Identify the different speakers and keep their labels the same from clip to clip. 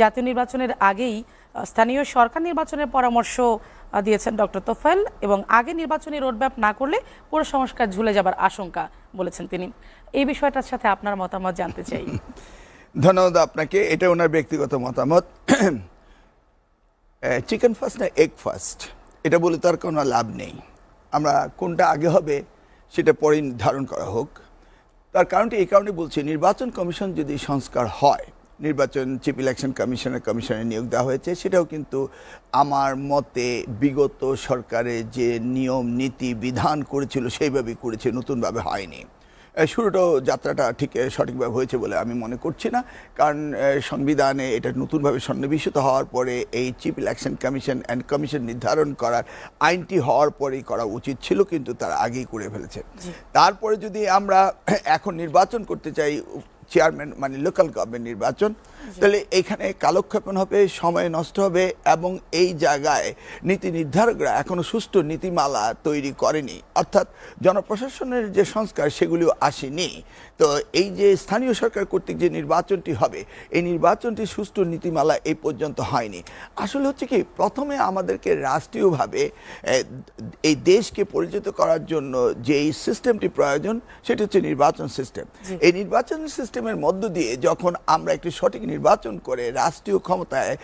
Speaker 1: জাতীয় নির্বাচনের আগেই স্থানীয় সরকার নির্বাচনের পরামর্শ দিয়েছেন ডক্টর তোফায়েল এবং আগে নির্বাচনী রোডম্যাপ না করলে পুরো সংস্কার ঝুলে যাবার আশঙ্কা বলেছেন তিনি। এই বিষয়টার সাথে আপনার মতামত জানতে চাই।
Speaker 2: ধন্যবাদ আপনাকে। এটা ওনার ব্যক্তিগত মতামত। চিকেন ফার্স্ট না এগ ফার্স্ট এটা বলে তার কোনো লাভ নেই। আমরা কোনটা আগে হবে সেটা পরে নির্ধারণ করা হোক। তার কারণটি এই কারণে বলছি, নির্বাচন কমিশন যদি সংস্কার হয় নির্বাচন চিফ ইলেকশন কমিশনের কমিশনে নিয়োগ দেওয়া হয়েছে। সেটাও কিন্তু আমার মতে বিগত সরকারের যে নিয়ম নীতি বিধান করেছিল সেইভাবেই করেছে নতুনভাবে হয়নি। শুরুটাও যাত্রাটা ঠিক সঠিকভাবে হয়েছে বলে আমি মনে করছি না। কারণ সংবিধানে এটা নতুনভাবে সন্নিবেশিত হওয়ার পরে এই chief election commission and commission নির্ধারণ করার আইনটি হওয়ার পরেই করা উচিত ছিল কিন্তু তারা আগেই করে ফেলেছে। তারপরে যদি আমরা এখন নির্বাচন করতে চাই চেয়ারম্যান মানে লোকাল গভর্নমেন্ট নির্বাচন তাহলে এখানে কালক্ষেপণ হবে সময় নষ্ট হবে এবং এই জায়গায় নীতি নির্ধারকরা এখনও সুষ্ঠু নীতিমালা তৈরি করেনি। অর্থাৎ জনপ্রশাসনের যে সংস্কার সেগুলিও আসেনি। তো এই যে স্থানীয় সরকার কর্তৃক যে নির্বাচনটি হবে এই নির্বাচনটি সুষ্ঠু নীতিমালা এই পর্যন্ত হয়নি। আসলে হচ্ছে কি প্রথমে আমাদেরকে রাষ্ট্রীয়ভাবে এই দেশকে পরিচিত করার জন্য যে এই সিস্টেমটি প্রয়োজন সেটি হচ্ছে নির্বাচন সিস্টেম এই নির্বাচন সিস্টেমের মধ্য দিয়ে যখন আমরা একটি সঠিক নির্বাচন করে রাষ্ট্রীয় ক্ষমতায়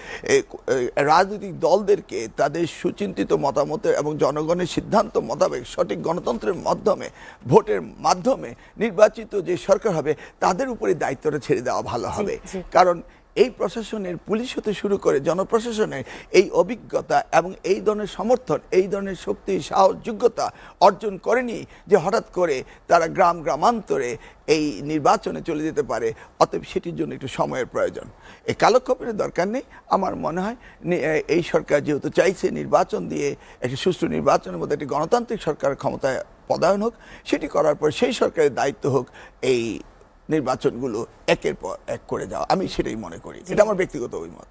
Speaker 2: রাজনৈতিক দলদেরকে তাদের সুচিন্তিত মতামতের এবং জনগণের সিদ্ধান্ত মোতাবেক সঠিক গণতন্ত্রের মাধ্যমে ভোটের মাধ্যমে নির্বাচিত যে সরকার হবে তাদের উপরে দায়িত্বটা ছেড়ে দেওয়া ভালো হবে। কারণ এই প্রশাসনের পুলিশ হতে শুরু করে জনপ্রশাসনের এই অভিজ্ঞতা এবং এই ধরনের সমর্থন, এই ধরনের শক্তি, সাহস, যোগ্যতা অর্জন করেনি যে হঠাৎ করে তারা গ্রাম গ্রামান্তরে এই নির্বাচনে চলে যেতে পারে। অতএব সেটির জন্য একটু সময়ের প্রয়োজন। এই কালক্ষেপণের দরকার নেই। আমার মনে হয় এই সরকার যেহেতু চাইছে নির্বাচন দিয়ে একটি সুষ্ঠু নির্বাচনের মধ্যে একটি গণতান্ত্রিক সরকার ক্ষমতায় পদায়ন হোক, সেটি করার পর সেই সরকারের দায়িত্ব হোক এই নির্বাচনগুলো একের পর এক করে যাওয়া। আমি সেটাই মনে করি। এটা আমার ব্যক্তিগত অভিমত।